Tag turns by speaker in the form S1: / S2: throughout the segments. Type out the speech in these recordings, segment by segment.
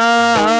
S1: না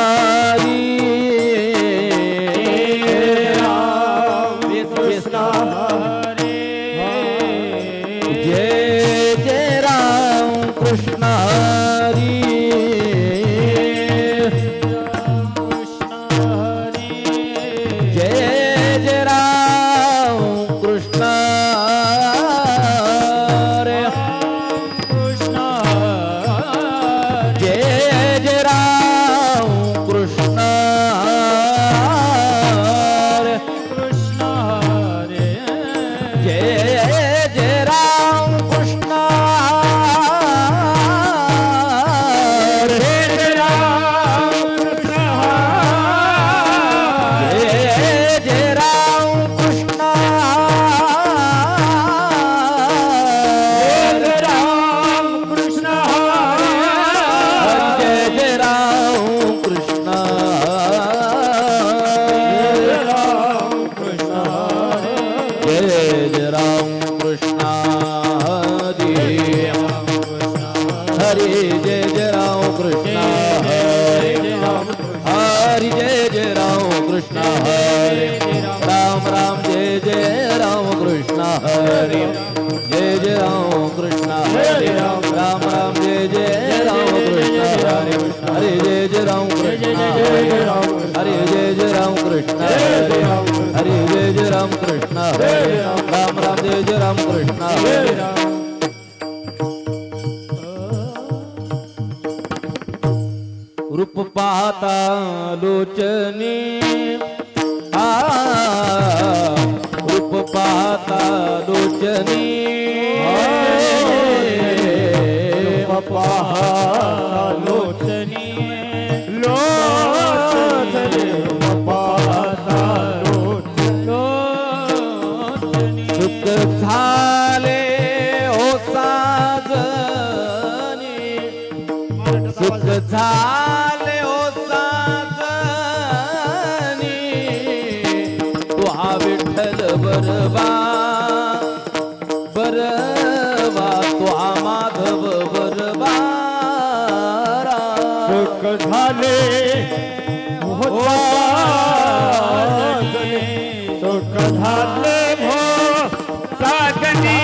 S1: Krishna Hari Ram Ram Jai Jai Ram Krishna Hari Jai Jai Ram Krishna Hari Ram Ram Jai Jai Ram Krishna Hari Hari Jai Jai Ram Krishna Hari Hari Jai Jai Ram Krishna Hari Hari Jai Jai Ram Krishna Hari Ram Ram Jai Jai Ram Krishna Hari रूप पाहता लोचनी। आ रूप पाहता लोचनी। सुख झाले हो साजनी। सुख झाले
S2: झाले भो हो, साजनी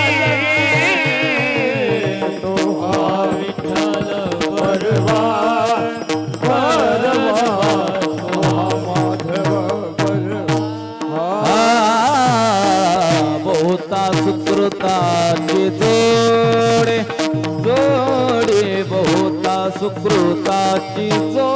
S2: तो विठ्ठल बरवा
S1: बहुता सुकृताची जोडे जोडे बहुता सुकृताची जोडे।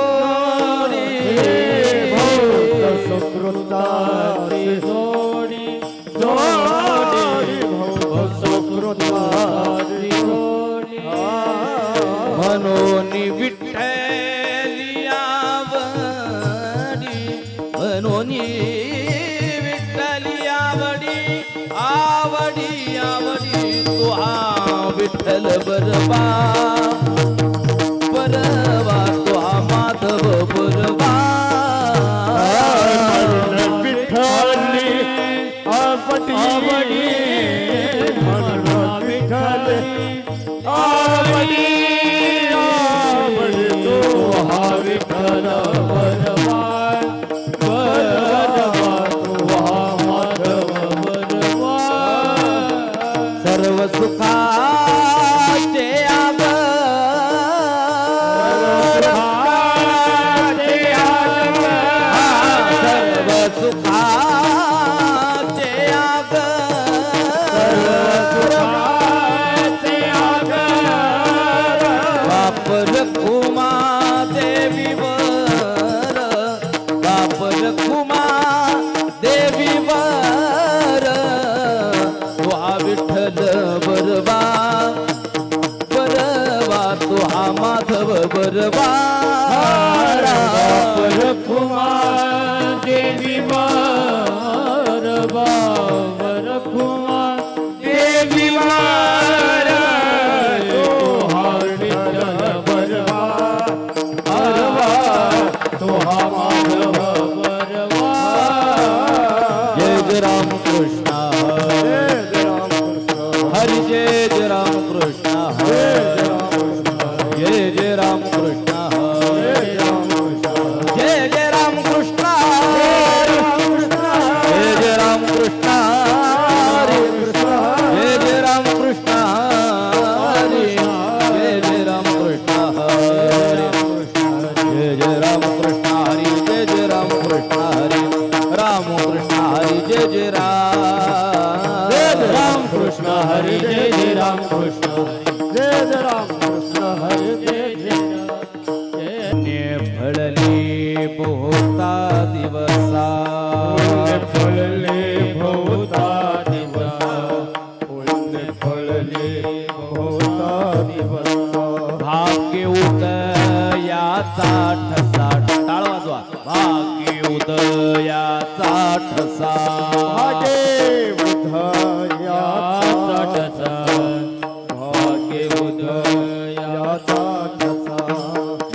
S1: विठ्ठल बरबा
S2: বাবা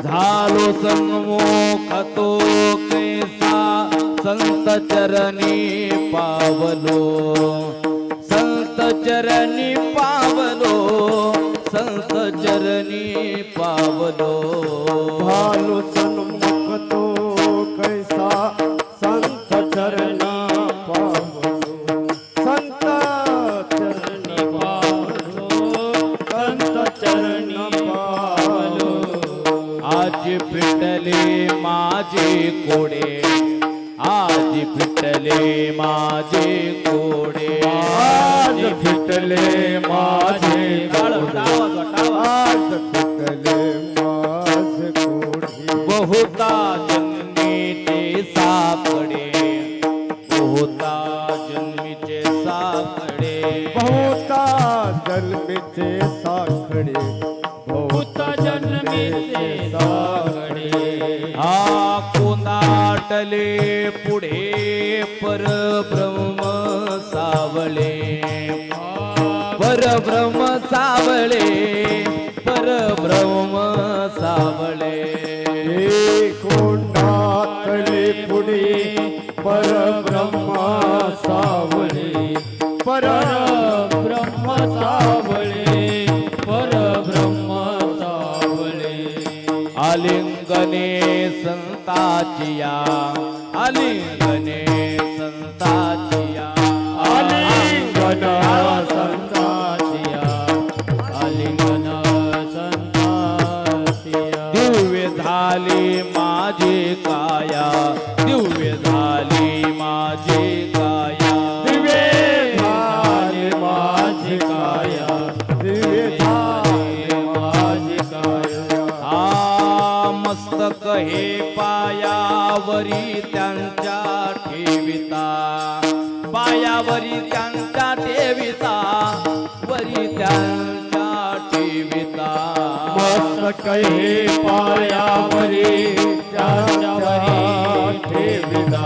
S1: झालो सन्मुख तो कैसा संत चरणी पावलो संत चरणी पावलो संत चरणी पावलो.
S2: भालो सन्मुख
S1: आज पिटले माझे कोडे. आज फिटले माझे कोडे.
S2: आज फिटले माझे आज फिटले माझे
S1: बहुता जन्मीचे सापडे. बहुता जन्मीचे सापडे.
S2: बहुता जन्मीचे साखडे
S1: परब्रह्म सावळे. परब्रह्म सावळे परब्रह्म सावळे.
S2: कोंडातले पुढे परब्रह्मा सावळे. परब्रह्म सावळे परब्रह्म सावळे.
S1: आलिंगने संताचिया आलिंगने मस्तक हे पायावरी
S2: त्याच्यावरी ठेविला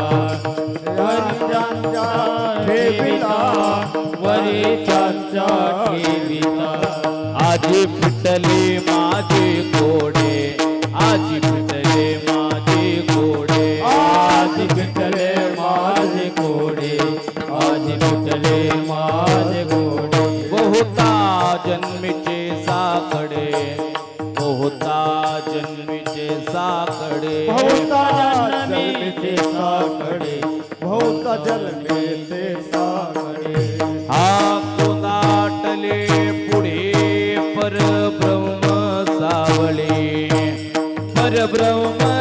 S2: वरी ठेविला वरी त्याच्या ठेविला.
S1: आजी पिटले माझे घोडे आजी पिटले माझे घोडे
S2: आज पिटले माझे घोडे आज पिटले माझे घोडे.
S1: बहुता जन्मीचे साखडे बहुता जन्मीचे साकडे.
S2: बहुता जन्मीचे साकडे. बहुता जन्मीचे साकडे.
S1: हा कोदाटले पुढे परब्रह्म सावळे. परब्रह्म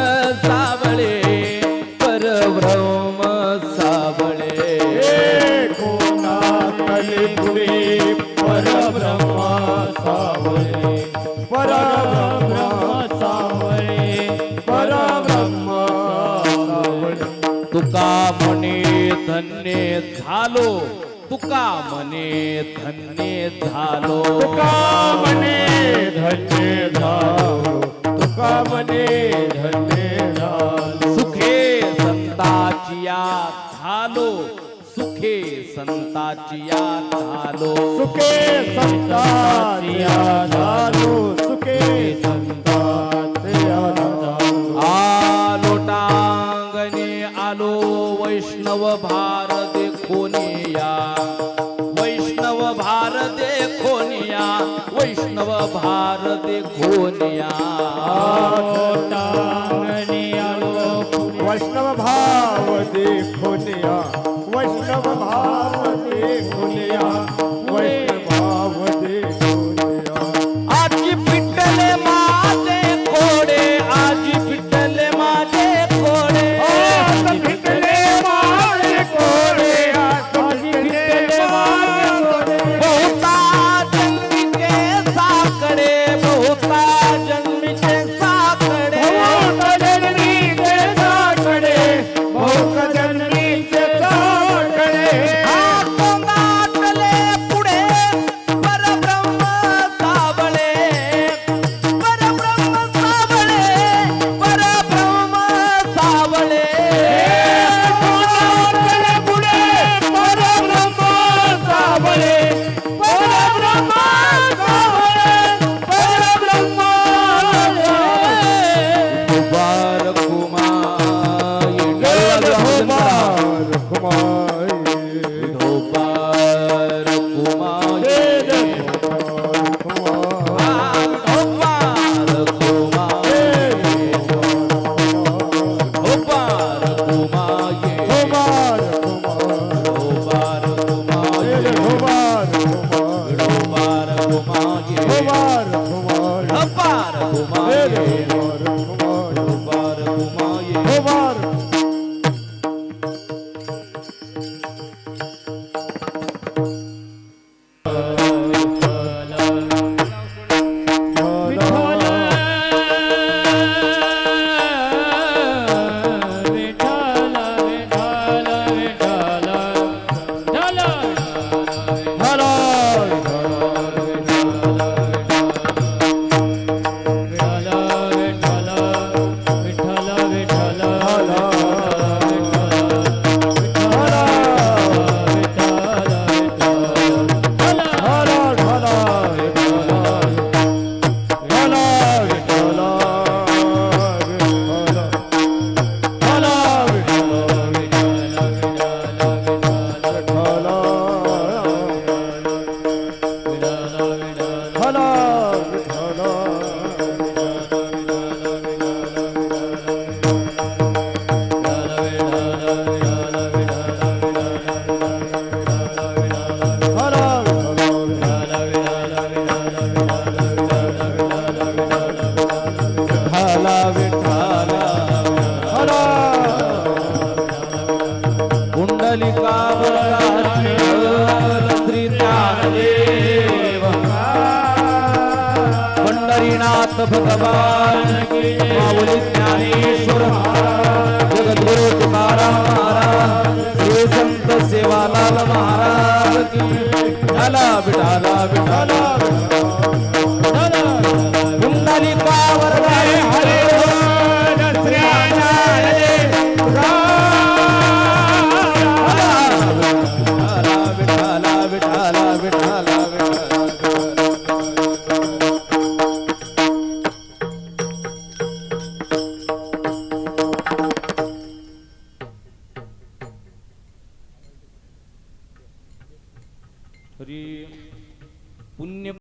S1: धन्य झालो. तुका म्हणे धन्य झालो.
S2: तुका म्हणे धन्य झालो. तुका म्हणे धन्य झालो.
S1: सुखे संताचिया झालो. सुखे संताचिया झालो.
S2: सुखे संताचिया झालो. सुखे संताचिया
S1: वैष्णव भार देखोनिया वैष्णव भार देखोनिया वैष्णव भार देखोनिया
S2: वैष्णव भाव देखोनिया वैष्णव कुंडलिका देव पंढरीनाथ भगवान माऊली
S1: ज्ञानेश्वर जगद्गुरु तुकाराम महाराज श्री संत सेवालाल महाराज विठाला विठाला विठाला